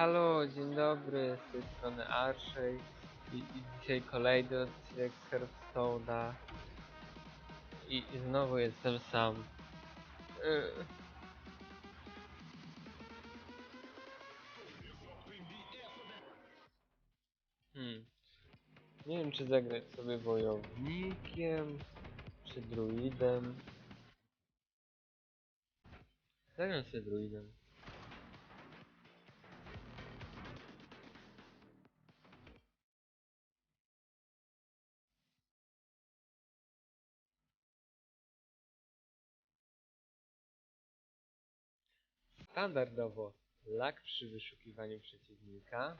Halo, dzień dobry, z tej strony Arszej i, i dzisiaj kolejny odcinek Hearthstone'a I, I znowu jestem sam. Yy. Hmm. Nie wiem czy zagrać sobie wojownikiem, czy druidem. Zagram sobie druidem. Standardowo lag przy wyszukiwaniu przeciwnika.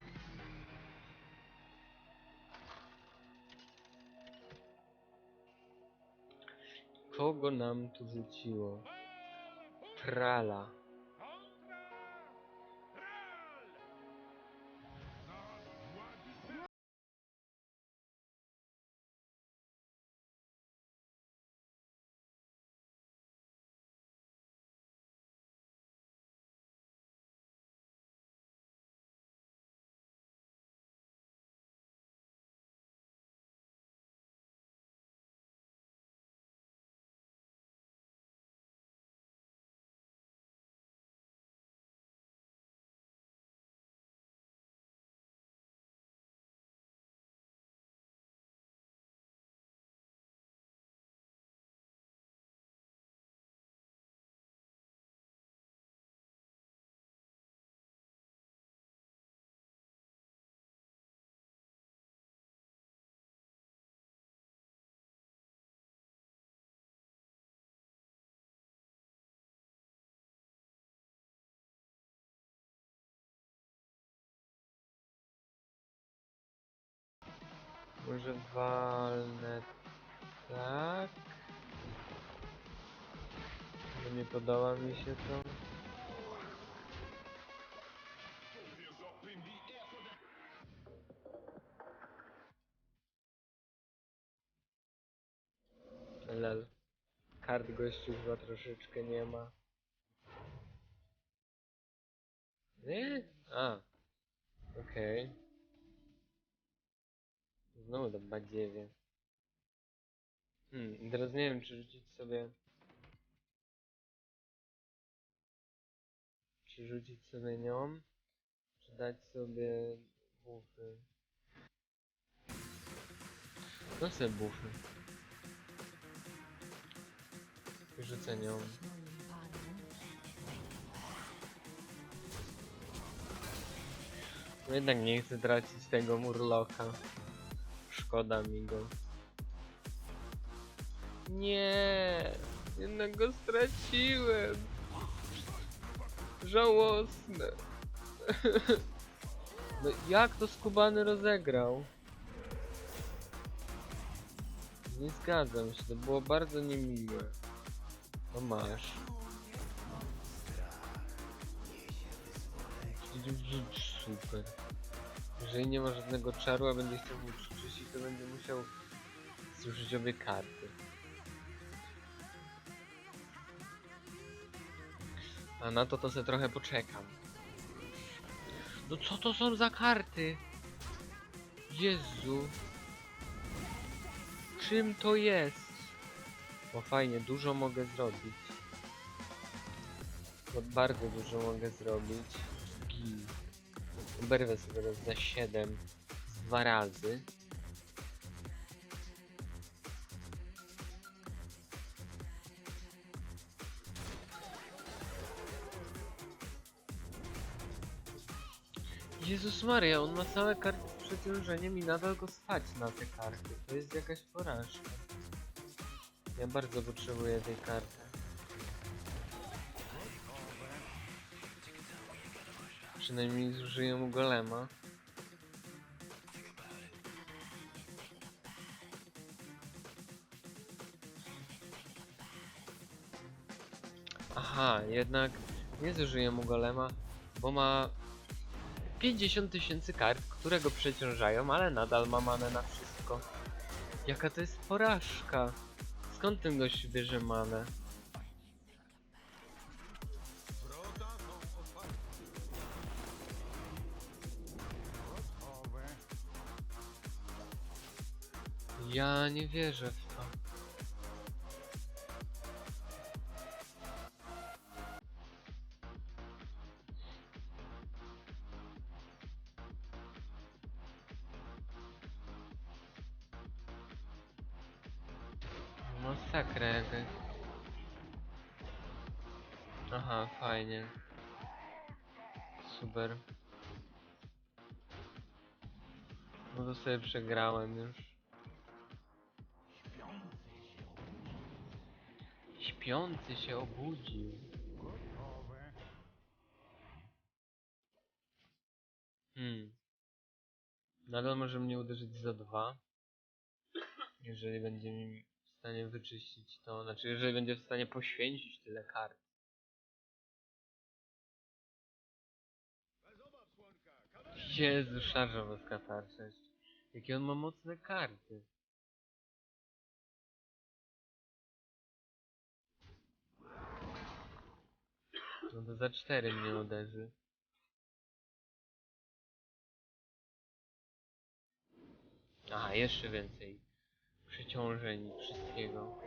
Kogo nam tu rzuciło? Trala. Może walnę tak. Bo nie podoba mi się to. Lel. Kart gościu chyba troszeczkę nie ma. Nie? A. Okej. Znowu do badziewie. Hmm, teraz nie wiem, czy rzucić sobie... Czy rzucić sobie nią, czy dać sobie bufy. No sobie bufy. Rzucę nią. No jednak nie chcę tracić tego murloka. Szkoda mi go. Nie, jednak go straciłem. Żałosne. No jak to skubany rozegrał? Nie zgadzam się, to było bardzo niemiłe. No masz. Super. Jeżeli nie ma żadnego czaru, a będzie chciał mu przyczyścić, to będzie musiał zużyć obie karty. A na to to se trochę poczekam. No co to są za karty? Jezu. Czym to jest? O fajnie, dużo mogę zrobić. No bardzo dużo mogę zrobić. Gil. Oberwę sobie teraz za 7 z dwa razy. Jezus Maria, on ma same karty z przeciążeniem i nadal go stać na te karty. To jest jakaś porażka. Ja bardzo potrzebuję tej karty. Przynajmniej zużyję mu golema. Aha, jednak nie zużyję mu golema, bo ma 50 tysięcy kart, które go przeciążają, ale nadal ma manę na wszystko. Jaka to jest porażka? Skąd ten gość bierze manę? Ja nie wierzę w to. Masakra. Aha, fajnie. Super. No to sobie przegrałem już. Śpiący się obudził. Hmm. Nadal może mnie uderzyć za dwa. Jeżeli będzie mi w stanie wyczyścić to, znaczy jeżeli będzie w stanie poświęcić tyle kart. Jezu, szarża bez katarczyć. Jakie on ma mocne karty. No to za cztery mnie uderzy. Aha, jeszcze więcej przeciążeń wszystkiego.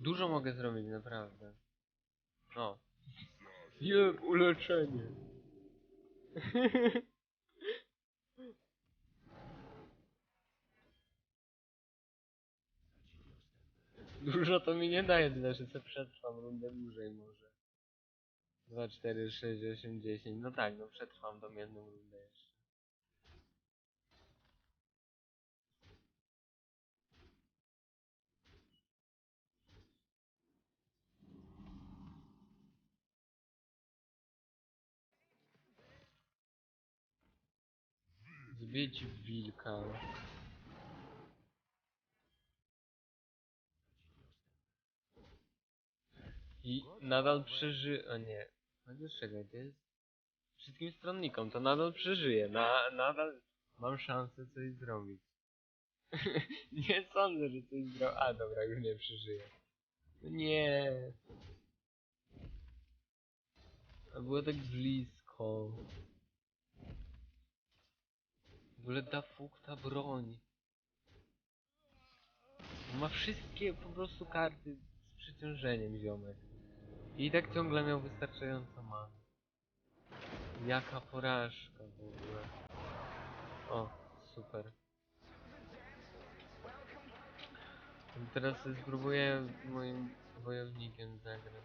Dużo mogę zrobić, naprawdę. O. Jeb, uleczenie. Dużo to mi nie daje, tyle że se przetrwam rundę dłużej może. 2, 4, 6, 8, 10. No tak, no przetrwam tą jedną rundę jeszcze. Zbić wilka. I nadal przeży... O nie. Chociaż czekaj, to jest... Wszystkim stronnikom to nadal przeżyje. Na, nadal mam szansę coś zrobić. nie sądzę, że coś zrobię. A dobra, już nie przeżyję. No nie. A było tak blisko. W ogóle ta fuk, ta broń. Ma wszystkie po prostu karty z przeciążeniem ziomek. I tak ciągle miał wystarczająco man. Jaka porażka w ogóle. O, super. Teraz spróbuję moim wojownikiem zagrać.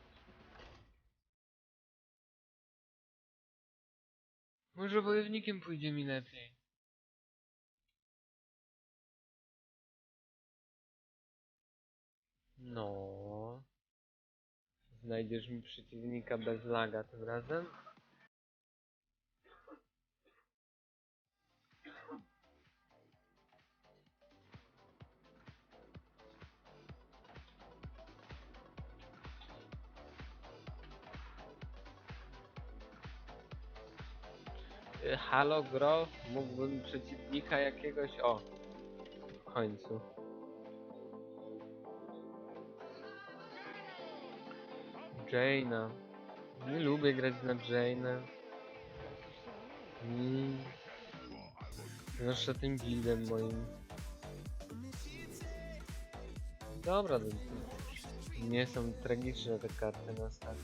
Może wojownikiem pójdzie mi lepiej. No. Znajdziesz mi przeciwnika bez laga tym razem? Halo Grof, mógłbym przeciwnika jakiegoś... O! W końcu. Jaina. Nie lubię grać na Jaina. Mm. Zwłaszcza tym buildem moim. Dobra, no, nie są tragiczne te karty na start.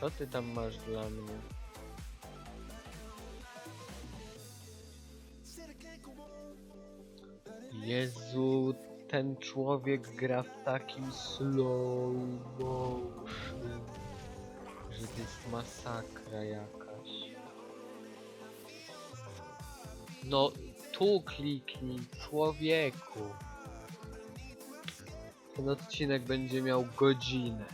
Co ty tam masz dla mnie? Jezu, ten człowiek gra w takim slow motion, że to jest masakra jakaś. No, tu kliknij, człowieku. Ten odcinek będzie miał godzinę.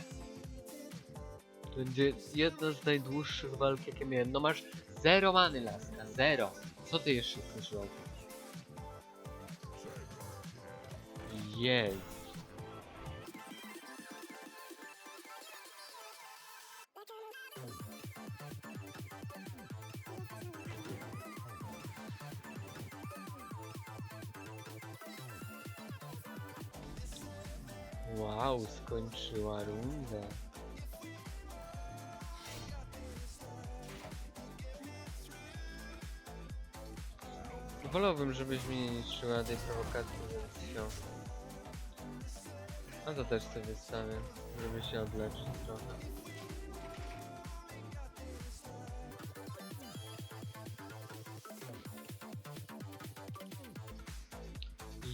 Będzie jedna z najdłuższych walk jakie miałem. No masz zero many laska, zero. Co ty jeszcze chcesz robić? Jest. Wow, skończyła rundę. Wolałbym, żebyś mnie nie niszczyła tej prowokacji, więc się. A to też sobie wystawię, żeby się odleczyć trochę.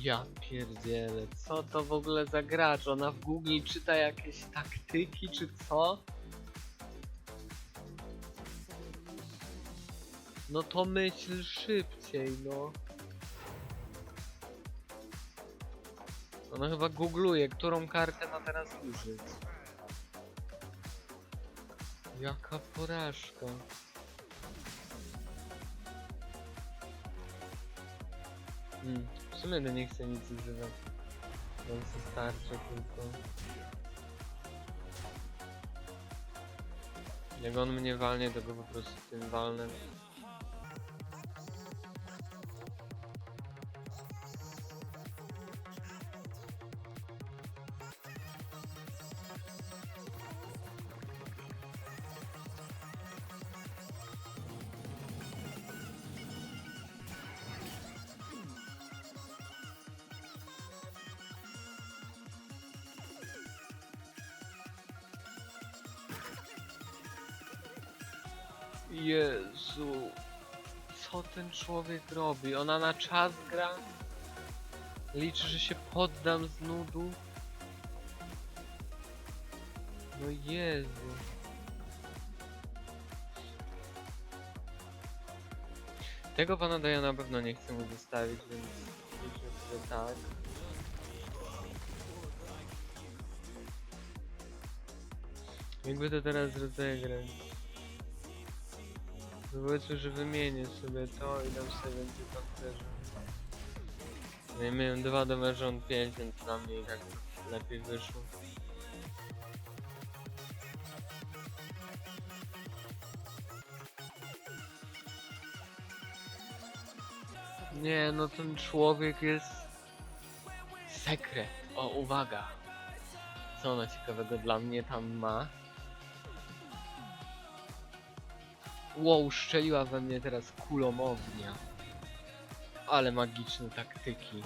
Ja pierdzielę, co to w ogóle za gracz? Ona w Google czyta jakieś taktyki czy co? No to myśl szybciej, no. Ona chyba googluje, którą kartę ma teraz użyć. Jaka porażka. Hmm, w sumie to nie chcę nic używać. Się starczy tylko. Jak on mnie walnie, to go po prostu tym walnę. Jezu, co ten człowiek robi? Ona na czas gra? Liczy, że się poddam z nudu? No Jezu. Tego pana ja na pewno nie chcę mu zostawić, więc myślę, że tak. Jakby to teraz rozegrać? No Powiedzmy, że wymienię sobie to i dam sobie więcej pancerza. No i miałem dwa do rząd 5, więc dla mnie tak lepiej wyszło. Nie, no ten człowiek jest... Sekret. O, uwaga. Co ona ciekawego dla mnie tam ma? Wow, strzeliła we mnie teraz kulą ognia. Ale magiczne taktyki.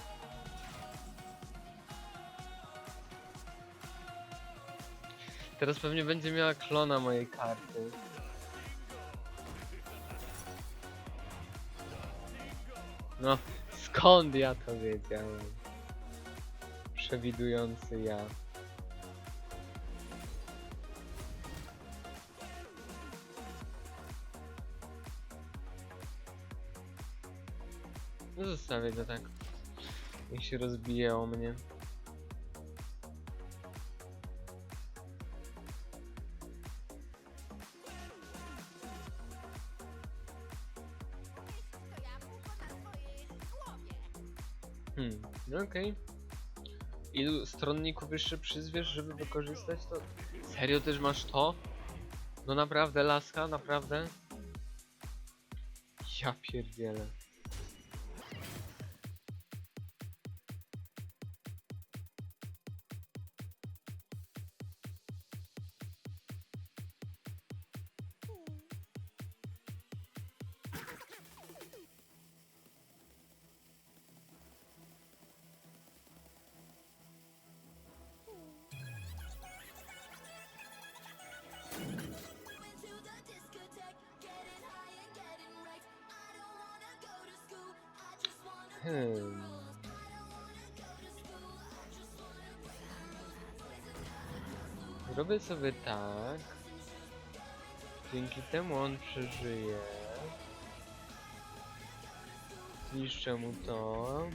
Teraz pewnie będzie miała klona mojej karty. No, skąd ja to wiedziałem? Przewidujący ja. No zostawię go tak. Niech się rozbije o mnie. Hmm, no okej. Ilu stronników jeszcze przyzwiesz, żeby wykorzystać to? Serio też masz to? No naprawdę, laska, naprawdę? Ja pierdzielę. Hmm. Zrobię sobie tak. Dzięki temu on przeżyje. Zniszczę mu to.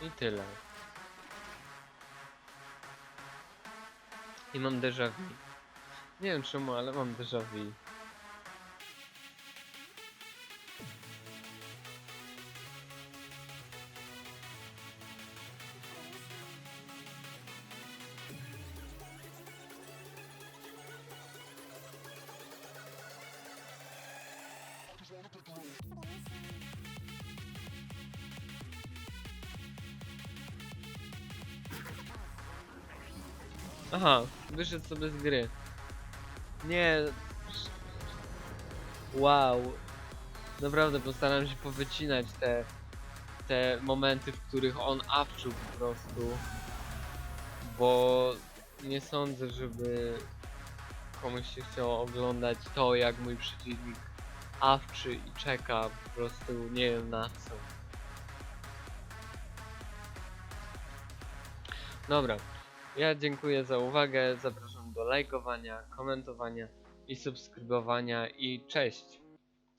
I tyle. I mam déjà vu. Nie wiem czemu, ale mam déjà vu. Aha, wyszedł sobie z gry. Nie. Wow. Naprawdę postaram się powycinać te, te momenty, w których on awczył po prostu. Bo nie sądzę, żeby komuś się chciało oglądać to, jak mój przeciwnik awczy i czeka po prostu nie wiem na co. Dobra, ja dziękuję za uwagę, zapraszam do lajkowania, komentowania i subskrybowania i cześć!